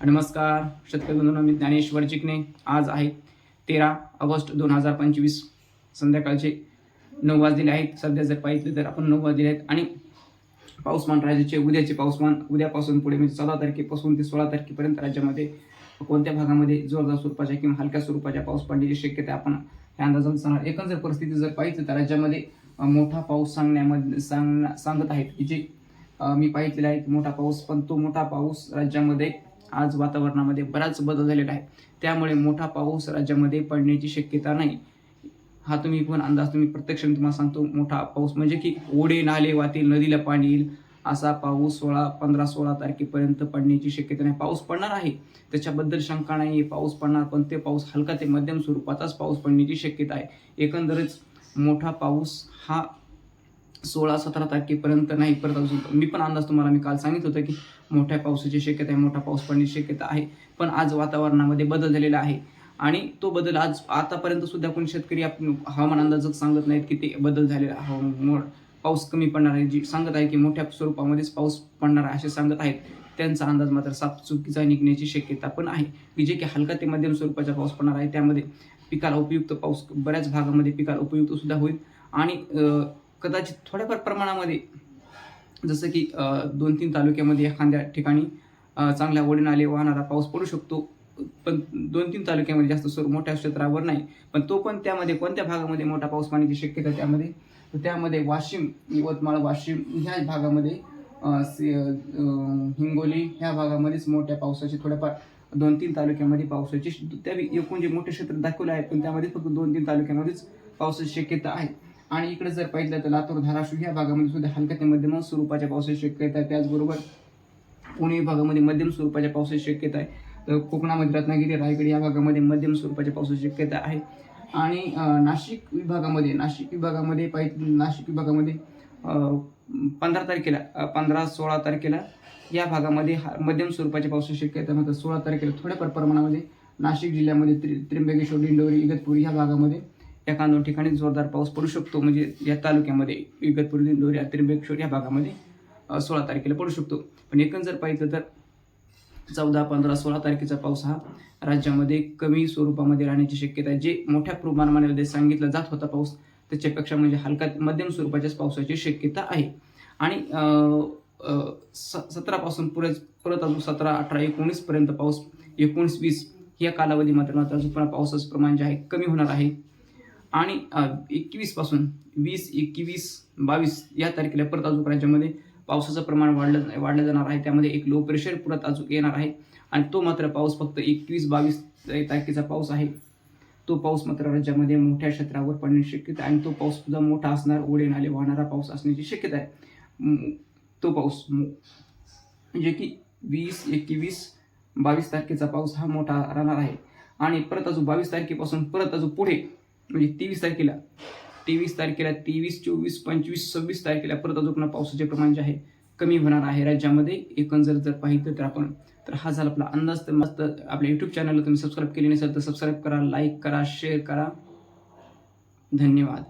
नमस्कार शेतकरी बंधूंनो मी ज्ञानेश्वर चिकणे आज आहे तेरा ऑगस्ट दोन हजार पंचवीस. संध्याकाळचे नऊ वाजलेले आहेत. सध्या जर पाहिजे तर आपण नऊ वाजलेले आहेत. आणि पाऊसमान राज्याचे उद्याचे पाऊसमान उद्यापासून पुढे म्हणजे चौदा तारखेपासून ते सोळा तारखेपर्यंत राज्यामध्ये कोणत्या भागामध्ये जोरदार स्वरूपाच्या किंवा हलक्या स्वरूपाच्या पाऊस पडण्याची शक्यता आपण ह्या अंदाजात सांगणार. एकंदर परिस्थिती जर पाहिजे तर राज्यामध्ये मोठा पाऊस सांगण्यामध्ये सांग सांगत आहेत. की जे मी पाहिलेलं आहे की मोठा पाऊस पण तो मोठा पाऊस राज्यामध्ये आज वातावरणामध्ये बराच बदल झालेला आहे. त्यामुळे मोठा पाऊस राज्यामध्ये पडण्याची शक्यता नाही. हा तुम्ही पण अंदाज तुम्ही प्रत्यक्ष तुम्हाला सांगतो मोठा पाऊस म्हणजे की ओढे नाले वातील नदीला पाणी येईल. असा पाऊस सोळा पंधरा सोळा तारखेपर्यंत पडण्याची शक्यता नाही. पाऊस पडणार आहे. त्याच्याबद्दल शंका नाही पाऊस पडणार पण ते पाऊस हलका ते मध्यम स्वरूपाचाच पाऊस पडण्याची शक्यता आहे. एकंदरच मोठा पाऊस हा सोळा सतरा तारखेपर्यंत नाही परत अजून मी पण अंदाज तुम्हाला मी काल सांगित होतं की मोठ्या पावसाची शक्यता आहे मोठा पाऊस पडण्याची शक्यता आहे पण आज वातावरणामध्ये बदल झालेला आहे. आणि तो बदल आज आतापर्यंत सुद्धा कोणी शेतकरी आपण हवामान अंदाजच सांगत नाहीत की ते बदल झालेला हवामान मो- पाऊस कमी पडणार आहे जी सांगत आहे की मोठ्या स्वरूपामध्येच पाऊस पडणार आहे असे सांगत आहेत. त्यांचा अंदाज मात्र साफ चुकीचा निघण्याची शक्यता पण आहे. की जे की हलका ते मध्यम स्वरूपाचा पाऊस पडणार आहे त्यामध्ये पिकाला उपयुक्त पाऊस बऱ्याच भागामध्ये पिकाला उपयुक्त सुद्धा होईल. आणि कदाचित थोड्याफार प्रमाणामध्ये जसं की दोन तीन तालुक्यामध्ये एखाद्या ठिकाणी चांगल्या ओढीन आले वाहणारा पाऊस पडू शकतो. पण दोन तीन तालुक्यामध्ये जास्त स्वरूप मोठ्या क्षेत्रावर नाही. पण तो पण त्यामध्ये कोणत्या भागामध्ये मोठा पाऊस पाण्याची शक्यता त्यामध्ये? तर त्यामध्ये वाशिम यवतमाळ वाशिम ह्या भागामध्ये हिंगोली ह्या भागामध्येच मोठ्या पावसाची थोड्याफार दोन तीन तालुक्यामध्ये पावसाची त्या एकूण जे मोठे क्षेत्र दाखवले आहेत पण त्यामध्ये फक्त दोन तीन तालुक्यामध्येच पावसाची शक्यता आहे. आणि इकडे जर पाहिलं तर लातूर धाराशिव ह्या भागामध्ये सुद्धा हलक्या ते मध्यम स्वरूपाच्या पावसाची शक्यता आहे. त्याचबरोबर पुणे विभागामध्ये मध्यम स्वरूपाच्या पावसाची शक्यता आहे. तर कोकणामध्ये रत्नागिरी रायगड या भागामध्ये मध्यम स्वरूपाच्या पावसाची शक्यता आहे. आणि नाशिक विभागामध्ये नाशिक विभागामध्ये पाहिजे नाशिक विभागामध्ये पंधरा तारखेला पंधरा सोळा तारखेला या भागामध्ये हा- मध्यम स्वरूपाच्या पावसाची शक्यता आहे. मात्र सोळा तारखेला थोड्याफार प्रमाणामध्ये नाशिक जिल्ह्यामध्ये त्रि त्र्यंबकेश्वर दिंडोरी इगतपुरी या भागामध्ये एका दोन ठिकाणी जोरदार पाऊस पडू शकतो. म्हणजे या तालुक्यामध्ये इगतपुरी दिंडोरी त्र्यंबकेश्वर या भागामध्ये सोळा तारखेला पडू शकतो. पण एकंदर जर पाहिलं तर चौदा पंधरा सोळा तारखेचा पाऊस हा राज्यामध्ये कमी स्वरूपामध्ये राहण्याची शक्यता आहे. जे मोठ्या प्रमाणामध्ये सांगितला जात होता पाऊस त्याच्यापेक्षा म्हणजे हलका मध्यम स्वरूपाच्याच पावसाची शक्यता आहे. आणि स- सतरापासून पुढे परत अजून सतरा अठरा एकोणीसपर्यंत पाऊस एकोणीस वीस या कालावधी मात्र मात्र अजून पण पावसाचं प्रमाण जे आहे कमी होणार आहे. आणि एकवीसपासून वीस एकवीस बावीस या तारखेला परत अजून राज्यामध्ये पावसाचं प्रमाण वाढलं वाढलं जाणार आहे. त्यामध्ये एक लो प्रेशर परत अजून येणार आहे. आणि तो मात्र पाऊस फक्त एकवीस बावीस तारखेचा पाऊस आहे. तो पाऊस मात्र राज्यामध्ये मोठ्या क्षेत्रावर पडण्याची शक्यता आहे आणि तो पाऊस सुद्धा मोठा असणार ओढे नाले वाहणारा पाऊस असण्याची शक्यता आहे. तो पाऊस म- म्हणजे की वीस एकवीस बावीस तारखेचा पाऊस हा मोठा राहणार आहे. आणि परत अजून बावीस तारखेपासून परत अजून पुढे म्हणजे तेवीस तारखेला. तेवीस तारखेला तेवीस चोवीस पंचवीस सव्वीस तारखेला परत अजून पावसाचे प्रमाण जे आहे कमी होणार आहे राज्यामध्ये. एकंदर जर पाहिलं तर आपण तर हा झाला आपला अंदाज. तर मस्त आपल्या युट्यूब चॅनलला तुम्ही सबस्क्राईब केले नसेल तर सबस्क्राईब करा लाईक करा शेअर करा. धन्यवाद.